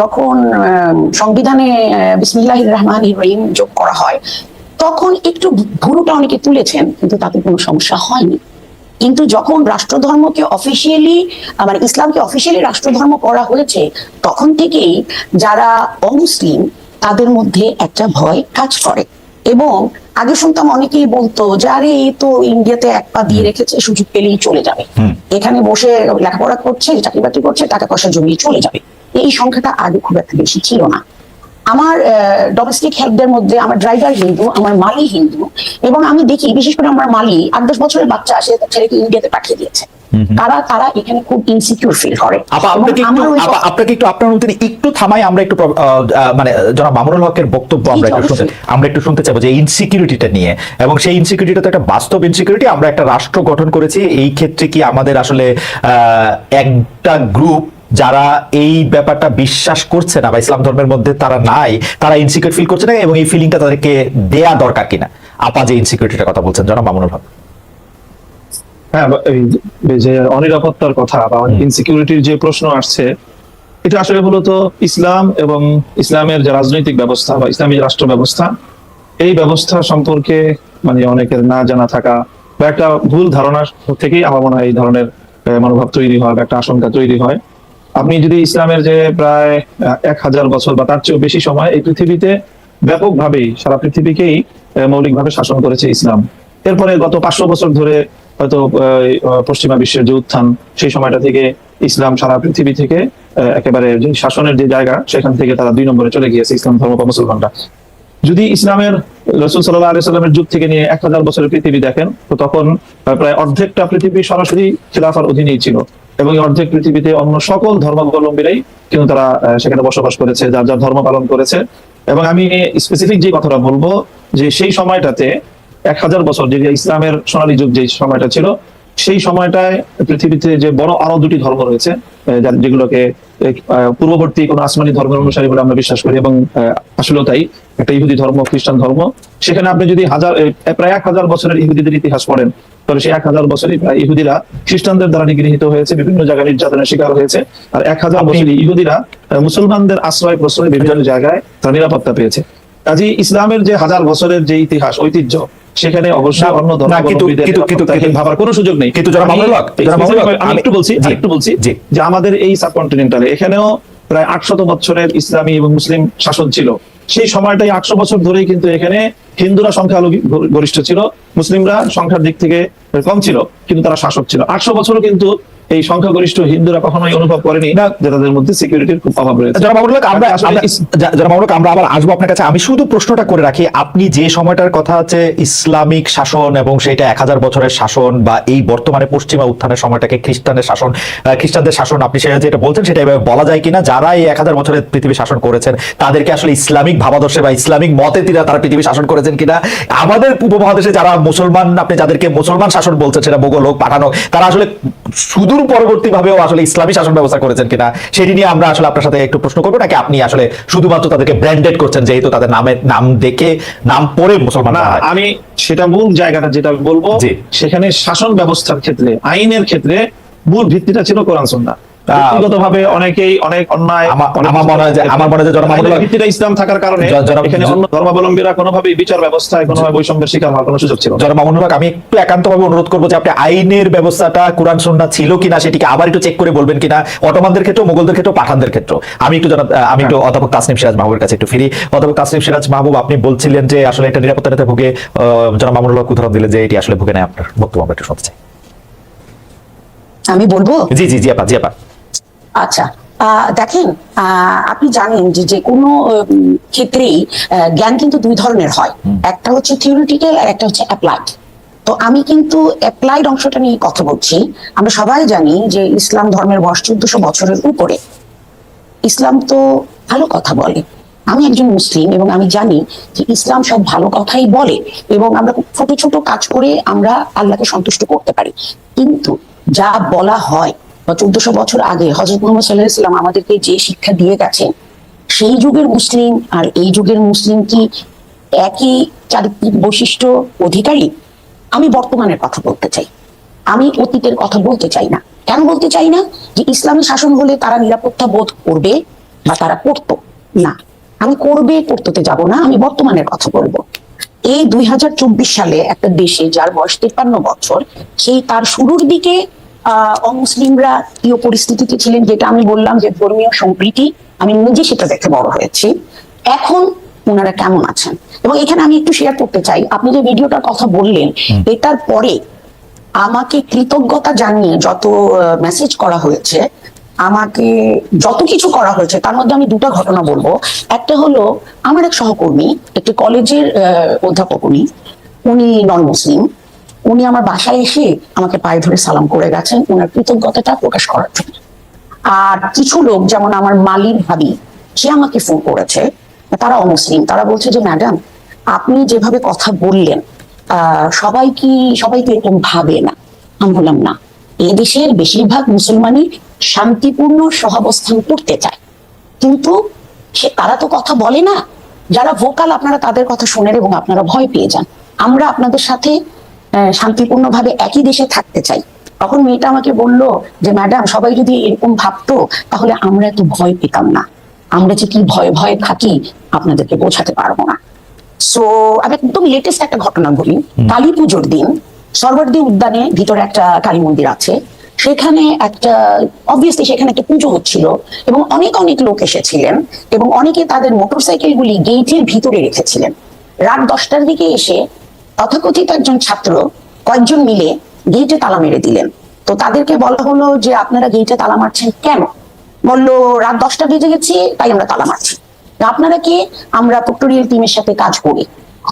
যখন সংবিধানে বিসমিল্লাহ রহমান রহিম যোগ করা হয় তখন একটু ভুরুটা অনেকে তুলেছেন কিন্তু তাতে কোনো সমস্যা হয়নি। কিন্তু যখন রাষ্ট্রধর্মকে অফিসিয়ালি মানে ইসলামকে অফিসিয়ালি রাষ্ট্রধর্ম করা হয়েছে তখন থেকেই যারা অমুসলিম তাদের মধ্যে একটা ভয় কাজ করে। এবং আগে শুনতাম অনেকেই বলতো যে আরে এই তো ইন্ডিয়াতে এক পা দিয়ে রেখেছে সুযোগ পেলেই চলে যাবে। এখানে বসে লেখাপড়া করছে চাকরি বাকরি করছে টাকা পয়সা জমিয়ে চলে যাবে। এই সংখ্যাটা আগে খুব একটা বেশি ছিল না। আমার ডোমেস্টিক হেল্পদের মধ্যে আমার ড্রাইভার হিন্দু আমার মালি হিন্দু এবং আমি দেখি বিশেষ করে আমার মালি আট দশ বছরের বাচ্চা আসে তার ছেলেকে ইন্ডিয়াতে পাঠিয়ে দিয়েছে। তারা তারা এখানে খুব ইনসিকিউর ফিল করে। আপনাকে একটু আমার আপনাকে একটু আপনার অনুমতি একটু থামাই আমরা একটু মানে জনাব মামুনুল হকের বক্তব্য আমরা একটু শুনতে আমরা একটু শুনতে চাইব যে ইনসিকিউরিটিটা নিয়ে। এবং সেই ইনসিকিউরিটিটা তো একটা বাস্তব ইনসিকিউরিটি আমরা একটা রাষ্ট্র গঠন করেছি। এই ক্ষেত্রে কি আমাদের আসলে আহ, একটা গ্রুপ যারা এই ব্যাপারটা বিশ্বাস করছে না বা ইসলাম ধর্মের মধ্যে তারা নাই তারা ইনসিকিউর ফিল করছে না এবং এই ফিলিংটা তাদেরকে দেয়া দরকার কিনা? আপা যে ইনসিকিউরিটিটার কথা বলছেন জনাব মামুনুল হক। হ্যাঁ যে অনিরাপত্তার কথা বা ইনসিকিউরিটির যে প্রশ্ন আসছে এটা আসলে মূলত ইসলাম এবং ইসলামের যে রাজনৈতিক ব্যবস্থা বা ইসলামী রাষ্ট্র ব্যবস্থা এই ব্যবস্থা সম্পর্কে মানে অনেকের না জানা থাকা বা একটা ভুল ধারণা থেকেই আমার মনে হয় এই ধরনের মনোভাব তৈরি হয় বা একটা আশঙ্কা তৈরি হয়। আপনি যদি ইসলামের যে প্রায় এক হাজার বছর বা তার চেয়েও বেশি সময় এই পৃথিবীতে ব্যাপকভাবেই সারা পৃথিবীকেই মৌলিকভাবে শাসন করেছে ইসলাম। এরপরে গত পাঁচশো বছর ধরে হয়তো পশ্চিমা বিশ্বের যে উত্থান, সেই সময়টা থেকে ইসলাম সারা পৃথিবী থেকে একেবারে যে শাসনের যে জায়গা, সেখান থেকে তারা দুই নম্বরে চলে গিয়েছে ইসলাম ধর্ম বা মুসলমানরা। যদি ইসলামের রসুল সাল্লাহ আলাইসাল্লামের যুগ থেকে নিয়ে এক হাজার বছরের পৃথিবী দেখেন, তো তখন প্রায় অর্ধেকটা পৃথিবী সরাসরি খিলাফার অধীনেই ছিল। এবং অর্ধেক পৃথিবীতে অন্য সকল ধর্মাবলম্বীরাই কিন্তু তারা সেখানে বসবাস করেছে, যার যার ধর্ম পালন করেছে। এবং আমি স্পেসিফিক যে কথাটা বলব, যে সেই সময়টাতে এক হাজার বছর, যে ইসলামের সোনালী যুগ যে সময়টা ছিল, সেই সময়টায় পৃথিবীতে যে বড় আরও দুটি ধর্ম রয়েছে যেগুলোকে পূর্ববর্তী কোন আসমানি ধর্মের অনুসারী বলে আমরা বিশ্বাস করি এবং আসলেও তাই। একটা ইহুদি ধর্ম খ্রিস্টান ধর্ম সেখানে আপনি যদি হাজার প্রায় এক হাজার বছরের ইহুদিদের ইতিহাস পড়েন তাহলে সেই এক হাজার বছরই প্রায় ইহুদিরা খ্রিস্টানদের দ্বারা নিগৃহীত হয়েছে বিভিন্ন জায়গায় নির্যাতনের শিকার হয়েছে আর এক হাজার বছরই ইহুদিরা মুসলমানদের আশ্রয় প্রশ্রয় বিভিন্ন জায়গায় তারা নিরাপত্তা পেয়েছে। কাজে ইসলামের যে হাজার বছরের যে ইতিহাস ঐতিহ্য সেখানে অবশ্যই অন্য ধর্মাবলম্বীদের ভাবার কোনো সুযোগ নেই। কিন্তু আমি- একটু বলছি একটু বলছি যে আমাদের এই সাবকন্টিনেন্টালে এখানেও প্রায় আটশত বছরের ইসলামী এবং মুসলিম শাসন ছিল। সেই সময়টাই আটশো বছর ধরেই কিন্তু এখানে হিন্দুরা সংখ্যালঘু গরিষ্ঠ ছিল মুসলিমরা সংখ্যার দিক থেকে কম ছিল কিন্তু তারা শাসক ছিল। আটশো বছরও কিন্তু এই সংখ্যাগরিষ্ঠ হিন্দুরা কখনোই অনুভব করেনি। না যে তাদের মধ্যে সিকিউরিটির খুব অভাব রয়েছে। মামুনুল আমরা আমরা- আবার আসব আপনার কাছে। আমি শুধু প্রশ্নটা করে রাখি আপনি যে সময়টার কথা আছে ইসলামিক শাসন এবং সেটা এক হাজার বছরের শাসন বা এই বর্তমানে পশ্চিমা উত্থানের সময়টাকে খ্রিস্টানের শাসন খ্রিস্টানদের শাসন আপনি সেটা যেটা বলছেন সেটা এভাবে বলা যায় কিনা? যারা এই এক হাজার বছরের পৃথিবী শাসন করেছেন তাদেরকে আসলে ইসলামিক ভাবাদর্শে বা ইসলামিক মতে তিরা তারা পৃথিবী শাসন করেছেন কিনা? আমাদের উপমহাদেশে যারা মুসলমান আপনি যাদেরকে মুসলমান শাসন বলছেন সেটা মোগল হোক পাঠানো তারা আসলে সুদূর পরবর্তী ভাবেও আসলে ইসলামী শাসন ব্যবস্থা করেছেন কিনা সেটি নিয়ে আমরা আসলে আপনার সাথে একটু প্রশ্ন করব নাকি আপনি আসলে শুধুমাত্র তাদেরকে ব্র্যান্ডেড করছেন যেহেতু তাদের নামের নাম দেখে নাম পড়ে মুসলমান আমি সেটা মূল জায়গাটা যেটা বলব। সেখানে শাসন ব্যবস্থার ক্ষেত্রে আইনের ক্ষেত্রে মূল ভিত্তিটা ছিল কোরআন সুন্নাহ। তা- ব্যক্তিগতভাবে অনেকেই অনেক অন্যায় আমার মনে হয় যে- আমার মনে হয় যে জনাব আইনের ইসলাম থাকার কারণে এখানে অন্য ধর্মাবলম্বীরা কোনোভাবেই বিচার ব্যবস্থায় কোনোভাবে বৈষম্যের শিকার হওয়ার কোনো সুযোগ ছিল না। জনাব মামুনুল হক, আমি একটু একান্তভাবে অনুরোধ করব যে আপনি আইনের ব্যবস্থাটা কোরআন সন্না ছিল কিনা সেটিকে আবার একটু চেক করে বলবেন কিনা। অটোমানদের ক্ষেত্রে মোগলদের ক্ষেত্রে পাঠানদের ক্ষেত্রে আমি একটু আমি একটু অধ্যাপক তাসনিম সিরাজ মাহবুবের কাছে একটু ফিরি। অধ্যাপক তাসনিম সিরাজ মাহবুব আপনি বলছিলেন যে আসলে একটা নিরাপত্তা ভুগে আহ, জনাব মামুনুল উদাহরণ দিলেন যে এটি আসলে ভুগে নেয় আপনার বক্তব্য আমরা একটু শুনতে চাই। আমি বলব? জি জি জি আপা জি আপা। আচ্ছা আহ, দেখেন আহ, আপনি জানেন যে যে কোনো ক্ষেত্রেই জ্ঞান কিন্তু দুই ধরনের হয়। একটা হচ্ছে থিওরিটিক্যাল আর একটা হচ্ছে অ্যাপ্লাইড তো আমি কিন্তু অ্যাপ্লাইড অংশটা নিয়ে কথা বলছি। আমরা সবাই জানি যে ইসলাম ধর্মের বয়স চোদ্দশো বছরের উপরে। ইসলাম তো ভালো কথা বলে। আমি একজন মুসলিম এবং আমি জানি যে ইসলাম সব ভালো কথাই বলে এবং আমরা ছোট ছোট কাজ করে আমরা আল্লাহকে সন্তুষ্ট করতে পারি। কিন্তু যা বলা হয় বা চোদ্দশো বছর আগে হজরত মোহাম্মদ সাল্লাহ ইসলাম আমাদেরকে যে শিক্ষা দিয়ে গেছেন, সেই যুগের মুসলিম আর এই যুগের মুসলিম কি একই চারিত্রিক বৈশিষ্ট্য অধিকারী? আমি বর্তমানের কথা বলতে চাই। আমি অতীতের কথা বলতে চাই না। কেন বলতে চাই না? যে ইসলামী শাসন হলে তারা নিরাপত্তা বোধ করবে বা তারা করতো। না, আমি করবে করতে যাব না, আমি বর্তমানের কথা বলব। এই দুই হাজার চব্বিশ সালে একটা দেশে যার বয়স তেপান্ন বছর, সেই তার শুরুর দিকে অমুসলিমরা কি পরিস্থিতিতে ছিলেন যেটা আমি বললাম যে ধর্মীয় সম্প্রীতি আমি নিজে সেটা দেখে বড় হয়েছি। এখন ওনারা কেমন আছেন? এবং এখানে আমি একটু শেয়ার করতে চাই। আপনি যে ভিডিওটার কথা বললেন এটার পরে আমাকে কৃতজ্ঞতা জানিয়ে যত মেসেজ করা হয়েছে আমাকে যত কিছু করা হয়েছে তার মধ্যে আমি দুটো ঘটনা বলব। একটা হলো আমার এক সহকর্মী একটি কলেজের অধ্যাপক উনি উনি নন মুসলিম উনি আমার বাসায় এসে আমাকে পায়ে ধরে সালাম করে গেছেন ওনার কৃতজ্ঞতাটা প্রকাশ করার জন্য। আর কিছু লোক, যেমন আমার মালির ভাবি, সে আমাকে ফোন করেছে। তারা অমুসলিম। তারা বলছে যে ম্যাডাম আপনি যেভাবে কথা বললেন সবাই কি, সবাই তো এরকম ভাবে না? আমি বললাম, না। এই দেশের বেশিরভাগ মুসলমানই শান্তিপূর্ণ সহাবস্থান করতে চায়। কিন্তু সে, তারা তো কথা বলে না। যারা ভোকাল আপনারা তাদের কথা শোনেন এবং আপনারা ভয় পেয়ে যান। আমরা আপনাদের সাথে শান্তিপূর্ণ ভাবে একই দেশে থাকতে চাই। তখন মেয়েটা আমাকে বলল যে ম্যাডাম সবাই যদি এরকম ভাবতো তাহলে আমরা এত ভয় পেতাম না। আমরা যে কি ভয়ে ভয়ে থাকি আপনাদেরকে বোঝাতে পারব না। সো আমি একদম লেটেস্ট একটা ঘটনা বলি। কালী পুজোর দিন সরবর্দী উদ্যানে ভিতরে একটা কালী মন্দির আছে। সেখানে একটা অবভিয়াসলি সেখানে একটা পুজো হচ্ছিল এবং অনেক অনেক লোক এসেছিলেন এবং অনেকে তাদের মোটরসাইকেল গুলি গেটের ভিতরে রেখেছিলেন। রাত দশটার দিকে এসে তথাকথিত একজন ছাত্র কয়েকজন মিলে গেটে তালা মেরে দিলেন। তো তাদেরকে বলা হলো যে আপনারা গেটে তালা মারছেন কেন? বলল রাত দশটা বেজে গেছে তাই আমরা তালা মারছি। আপনারা কি? আমরা পেক্টোরিয়াল টিমের সাথে কাজ করি।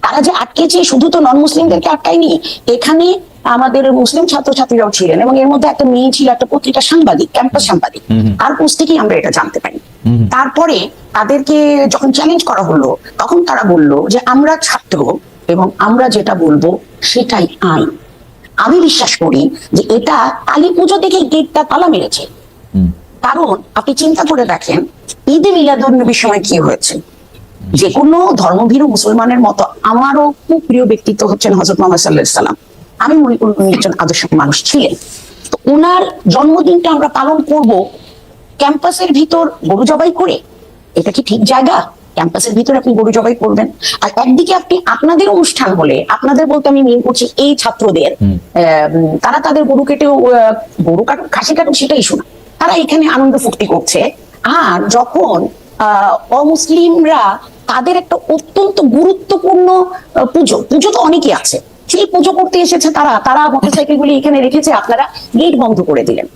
তারা যে আটকেছে শুধু তো নন মুসলিমদেরকে আটকায়নি এখানে আমাদের মুসলিম ছাত্রছাত্রীরাও ছিলেন এবং এর মধ্যে একটা মেয়ে ছিল একটা পত্রিকা সাংবাদিক ক্যাম্পাস সাংবাদিক। তার পোস্ট থেকেই আমরা এটা জানতে পারি। তারপরে তাদেরকে যখন চ্যালেঞ্জ করা হলো তখন তারা বলল যে আমরা ছাত্র এবং আমরা যেটা বলব সেটাই আইন। আমি বিশ্বাস করি যে এটা কালী পুজো দেখে গেটটা তালা মেরেছে। কারণ আপনি চিন্তা করে দেখেন ঈদে মিলাদুন্নবীর সময় কি হয়েছে? যে কোনো ধর্মভীরু মুসলমানের মতো আমারও খুব প্রিয় ব্যক্তিত্ব হচ্ছেন হজরত মোহাম্মদ সাল্লাহ সাল্লাম। আমি মনে করি উনি একজন আদর্শ মানুষ ছিলেন। তো ওনার জন্মদিনটা আমরা পালন করব ক্যাম্পাসের ভিতর গরু জবাই করে। এটা কি ঠিক জায়গা? ক্যাম্পাসের ভিতরে আপনি গরু জবাই করবেন। আর একদিকে আপনি আপনাদের অনুষ্ঠান হলে আপনাদের বলতে আমি মিন করছি এই ছাত্রদের তারা তাদের গরু কেটেও গরু কাটুক খাসি কাটুক সেটাই শোনা। তারা এখানে আনন্দ ফুর্তি করছে। আর যখন আহ, অমুসলিমরা তাদের একটা অত্যন্ত গুরুত্বপূর্ণ পুজো পুজো তো অনেকই আছে। সেই পুজো করতে এসেছে তারা তারা মোটরসাইকেল গুলি এখানে রেখেছে আপনারা গেট বন্ধ করে দিলেন।